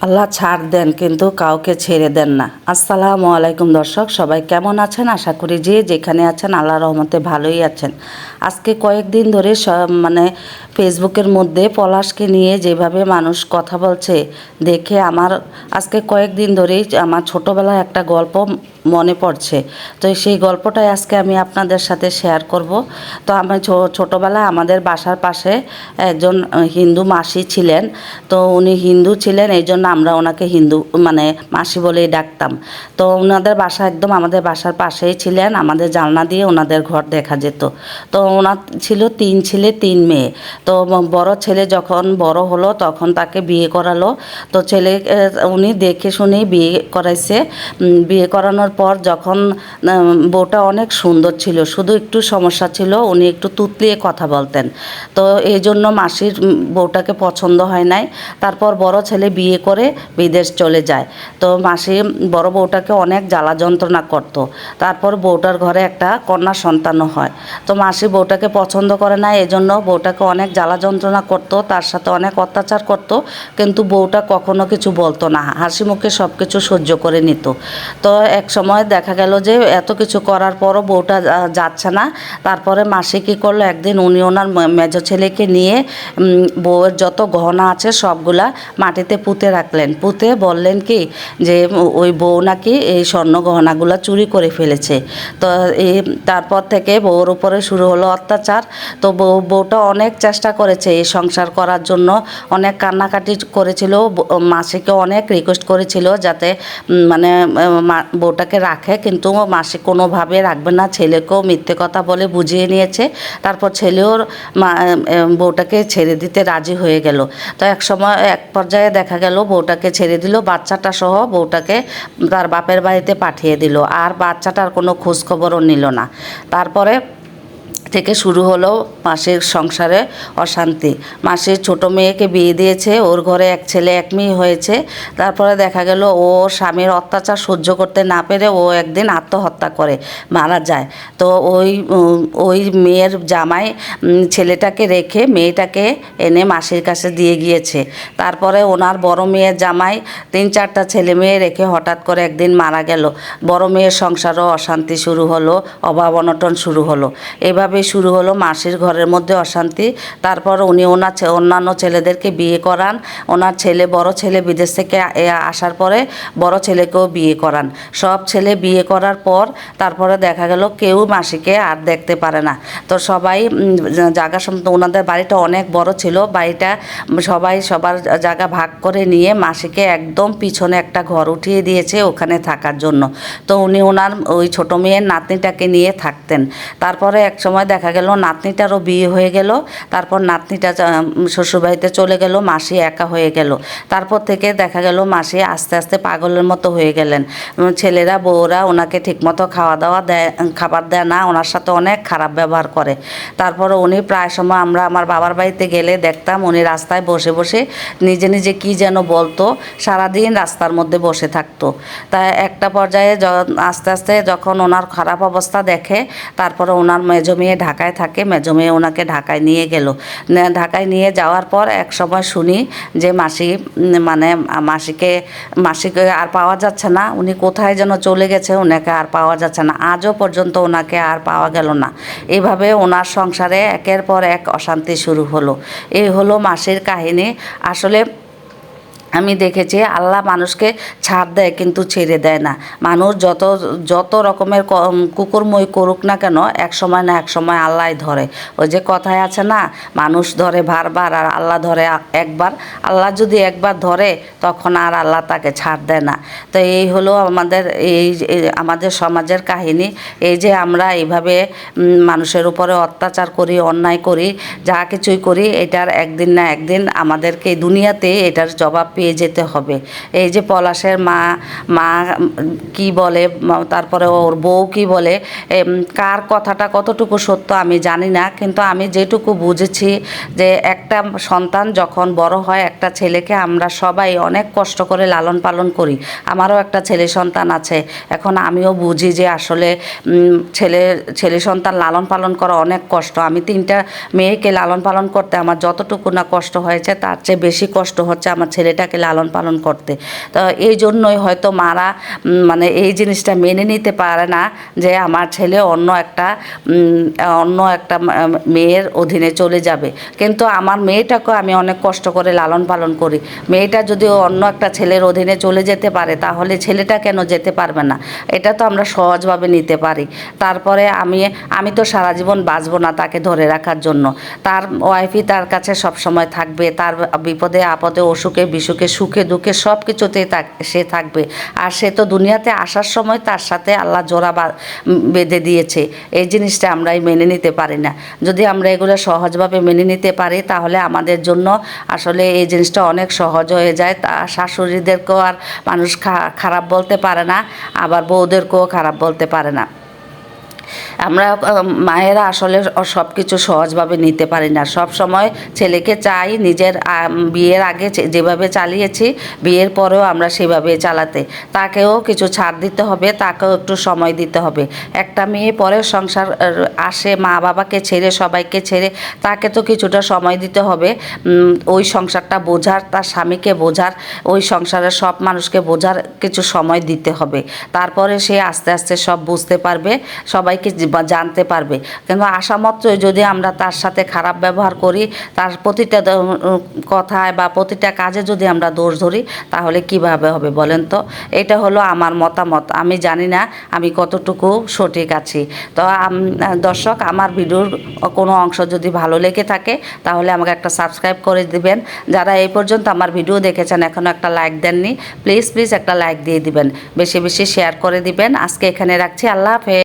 আল্লাহ ছাড় দেন, কিন্তু কাউকে ছেড়ে দেন না। আসসালামু আলাইকুম দর্শক, সবাই কেমন আছেন? আশা করি যে যেখানে আছেন আল্লাহ রহমতে ভালোই আছেন। আজকে কয়েকদিন ধরে মানে ফেসবুকের মধ্যে পলাশকে নিয়ে যেভাবে মানুষ কথা বলছে, দেখে আমার আজকে কয়েকদিন ধরেই আমার ছোটোবেলায় একটা গল্প মনে পড়ছে। তো সেই গল্পটাই আজকে আমি আপনাদের সাথে শেয়ার করব। তো আমি ছোটোবেলায় আমাদের বাসার পাশে একজন হিন্দু মাসি ছিলেন। তো উনি হিন্দু ছিলেন, এই জন্য আমরা ওনাকে হিন্দু মানে মাসি বলেই ডাকতাম। তো ওনাদের বাসা একদম আমাদের বাসার পাশেই ছিলেন, আমাদের জানলা দিয়ে ওনাদের ঘর দেখা যেত। তো ওনার ছিল তিন ছেলে, তিন মেয়ে। তো বড় ছেলে যখন বড় হলো তখন তাকে বিয়ে করালো। তো ছেলে উনি দেখে শুনেই বিয়ে করাইছে। বিয়ে করানোর পর যখন বউটা অনেক সুন্দর ছিল, শুধু একটু সমস্যা ছিল, উনি একটু তুতলিয়ে কথা বলতেন। তো এই জন্য মাসির বউটাকে পছন্দ হয় নাই। তারপর বড় ছেলে বিয়ে করে বিদেশ চলে যায়। তো মাসি, বড় বউটাকে অনেক জ্বালা যন্ত্রণা করত। তারপর বউটার ঘরে একটা কন্যা সন্তানও হয়। তো মাসি বউটাকে পছন্দ করে না এজন্য বউটাকে অনেক জ্বালা যন্ত্রণা করতো, তার সাথে অনেক অত্যাচার করত, কিন্তু বউটা কখনো কিছু বলতো না। হাসি মুখে সব কিছু সহ্য করে নিত। তো এক সময় দেখা গেল যে এত কিছু করার পরও বউটা যাচ্ছে না। তারপরে মাসি কী করল? একদিন উনি ওনার মেজ ছেলেকে নিয়ে বউয়ের যত গহনা আছে সবগুলা মাটিতে পুঁতে রাখলেন। পুঁতে বললেন কি যে ওই বউ নাকি এই স্বর্ণ গহনাগুলো চুরি করে ফেলেছে। তো এই তারপর থেকে বউর উপরে শুরু হলো অত্যাচার। তো বউ বউটা অনেক চেষ্টা করেছে এই সংসার করার জন্য। অনেক কান্নাকাটি করেছিল। মাসিকে অনেক রিকোয়েস্ট করেছিল যাতে মানে আহ, মা- রাখে, কিন্তু মাসি কোনোভাবে রাখবে না। ছেলেকেও মিথ্যে কথা বলে বুঝিয়ে নিয়েছে। তারপর ছেলেও বউটাকে ছেড়ে দিতে রাজি হয়ে গেল। তো এক সময়, এক পর্যায়ে দেখা গেল, বউটাকে ছেড়ে দিল, বাচ্চাটা সহ বউটাকে তার বাপের বাড়িতে পাঠিয়ে দিল। আর বাচ্চাটার কোনো খোঁজখবরও নিল না। তারপরে থেকে শুরু হলো মাসির সংসারে অশান্তি। মাসির ছোট মেয়েকে বিয়ে দিয়েছে, ওর ঘরে এক ছেলে, এক মেয়ে হয়েছে। তারপরে দেখা গেল ও স্বামীর অত্যাচার সহ্য করতে না পেরে ও একদিন আত্মহত্যা করে, মারা যায়। তো ওই ওই মেয়ের জামাই ছেলেটাকে রেখে মেয়েটাকে এনে মাসির কাছে দিয়ে গিয়েছে। তারপরে ওনার বড় মেয়ের জামাই তিন চারটা ছেলে মেয়ে রেখে হঠাৎ করে একদিন মারা গেল। বড় মেয়ের সংসারও অশান্তি শুরু হলো, অভাব অনটন শুরু হলো। এভাবে শুরু হলো, মাসির ঘরের মধ্যে অশান্তি। তারপর উনি ওনার অন্যান্য ছেলেদেরকে বিয়ে করান। ওনার ছেলে বড় ছেলে বিদেশ থেকে আসার পরে বড় ছেলেকেও বিয়ে করান। সব ছেলে বিয়ে করার পর তারপরে দেখা গেল কেউ মাসিকে আর দেখতে পারে না। তো সবাই জায়গা ওনাদের বাড়িটা অনেক বড় ছিল। বাড়িটা সবাই সবার জায়গা ভাগ করে নিয়ে মাসিকে একদম পিছনে একটা ঘর উঠিয়ে দিয়েছে ওখানে থাকার জন্য। তো উনি ওনার ওই ছোট মেয়ের নাতনিটাকে নিয়ে থাকতেন। তারপরে এক সময় দেখা গেল, নাতনিটারও বিয়ে হয়ে গেল, তারপর নাতনিটা শ্বশুরবাড়িতে চলে গেল, মাসি একা হয়ে গেল। তারপর থেকে দেখা গেল, মাসি আস্তে আস্তে পাগলের মতো হয়ে গেলেন। ছেলেরা, বউরা ওনাকে ঠিকমতো খাওয়া দাওয়া দেয় খাবার দেয় না, ওনার সাথে অনেক খারাপ ব্যবহার করে। তারপর উনি প্রায় সময় আমরা আমার বাবার বাড়িতে গেলে দেখতাম, উনি রাস্তায় বসে বসে নিজে নিজে কি যেন বলতো, সারাদিন রাস্তার মধ্যে বসে থাকতো। তা একটা পর্যায়ে আস্তে আস্তে যখন ওনার খারাপ অবস্থা দেখে, তারপরে ওনার মেজো মেয়ে ঢাকায় থাকে মেজো মেয়ে ওনাকে ঢাকায় নিয়ে গেল। ঢাকায় নিয়ে যাওয়ার পর এক সময় শুনি যে মাসি মানে মাসিকে মাসিকে আর পাওয়া যাচ্ছে না, উনি কোথায় যেন চলে গেছে ওনাকে আর পাওয়া যাচ্ছে না, আজও পর্যন্ত ওনাকে আর পাওয়া গেল না। এভাবে ওনার সংসারে একের পর এক অশান্তি শুরু হলো। এই হলো মাসির কাহিনী। আসলে আমি দেখেছি, আল্লাহ মানুষকে ছাড় দেয় কিন্তু ছেড়ে দেয় না। মানুষ যত যত রকমের কুকুরময় করুক না কেন, এক সময় না এক সময় আল্লাহ ধরে। ওই যে কথায় আছে না, মানুষ ধরে বারবার আর আল্লাহ ধরে একবার। আল্লাহ যদি একবার ধরে, তখন আর আল্লাহ তাকে ছাড় দেয় না। তো এই হলো আমাদের, এই আমাদের সমাজের কাহিনী। এই যে আমরা এইভাবে মানুষের উপরে অত্যাচার করি, অন্যায় করি, যা কিছুই করি, এটার একদিন না একদিন আমাদেরকে দুনিয়াতে এটার জবাব পেয়ে যেতে হবে। এই যে পলাশের মা মা কি বলে, তারপরে ওর বউ কি বলে কার কথাটা কতটুকু সত্য আমি জানি না, কিন্তু আমি যেটুকু বুঝেছি যে একটা সন্তান যখন বড় হয়, একটা ছেলেকে আমরা সবাই অনেক কষ্ট করে লালন পালন করি। আমারও একটা ছেলে সন্তান আছে। এখন আমিও বুঝি যে আসলে ছেলে ছেলে সন্তান লালন পালন করা অনেক কষ্ট। আমি তিনটা মেয়েকে লালন পালন করতে আমার যতটুকু না কষ্ট হয়েছে, তার চেয়ে বেশি কষ্ট হচ্ছে আমার ছেলেটাকে। তাকে লালন পালন করতে। তো এই জন্যই হয়তো মারা মানে এই জিনিসটা মেনে নিতে পারে না যে আমার ছেলে অন্য একটা অন্য একটা মেয়ের অধীনে চলে যাবে। কিন্তু আমার মেয়েটাকে আমি অনেক কষ্ট করে লালন পালন করি। মেয়েটা যদি অন্য একটা ছেলের অধীনে চলে যেতে পারে, তাহলে ছেলেটা কেন যেতে পারবে না? এটা তো আমরা সহজভাবে নিতে পারি। তারপরে আমি আমি তো সারা জীবন বাঁচবো না তাকে ধরে রাখার জন্য। তার ওয়াইফই তার কাছে সব সময় থাকবে, তার বিপদে আপদে অসুখে বিসুখে সুখে দুঃখে সব কিছুতেই সে থাকবে। আর সে তো দুনিয়াতে আসার সময় তার সাথে আল্লাহ জোড়া বা- বেঁধে দিয়েছে। এই জিনিসটা আমরাই মেনে নিতে পারি না। যদি আমরা এগুলো সহজভাবে মেনে নিতে পারি, তাহলে আমাদের জন্য আসলে এই জিনিসটা অনেক সহজ হয়ে যায়। তা শাশুড়িদেরকেও আর মানুষ খারাপ বলতে পারে না, আবার বউদেরকেও খারাপ বলতে পারে না। আমরা মায়েরা আসলে সব কিছু সহজভাবে নিতে পারি না। সব সময় ছেলেকে চাই নিজের বিয়ের আগে যেভাবে চালিয়েছি, বিয়ের পরেও আমরা সেভাবে চালাতে। তাকেও কিছু ছাড় দিতে হবে, তাকেও একটু সময় দিতে হবে। একটা মেয়ে পরে সংসার আসে মা বাবাকে ছেড়ে, সবাইকে ছেড়ে, তাকে তো কিছুটা সময় দিতে হবে। ওই সংসারটা বোঝার, তার স্বামীকে বোঝার, ওই সংসারের সব মানুষকে বোঝার কিছু সময় দিতে হবে। তারপরে সে আস্তে আস্তে সব বুঝতে পারবে। সবাইকে বা জানতে পারবে। কিন্তু আসা মাত্রই যদি আমরা তার সাথে খারাপ ব্যবহার করি, তার প্রতিটা কথায় বা প্রতিটা কাজে যদি আমরা দোষ ধরি, তাহলে কীভাবে হবে বলেন তো? এটা হলো আমার মতামত। আমি জানি না আমি কতটুকু সঠিক আছি। তো দর্শক, আমার ভিডিওর কোনো অংশ যদি ভালো লেগে থাকে, তাহলে আমাকে একটা সাবস্ক্রাইব করে দিবেন। যারা এই পর্যন্ত আমার ভিডিও দেখেছেন এখনও একটা লাইক দেননি, প্লিজ প্লিজ একটা লাইক দিয়ে দিবেন। বেশি বেশি শেয়ার করে দিবেন। আজকে এখানে রাখছি। আল্লাহ হাফেজ।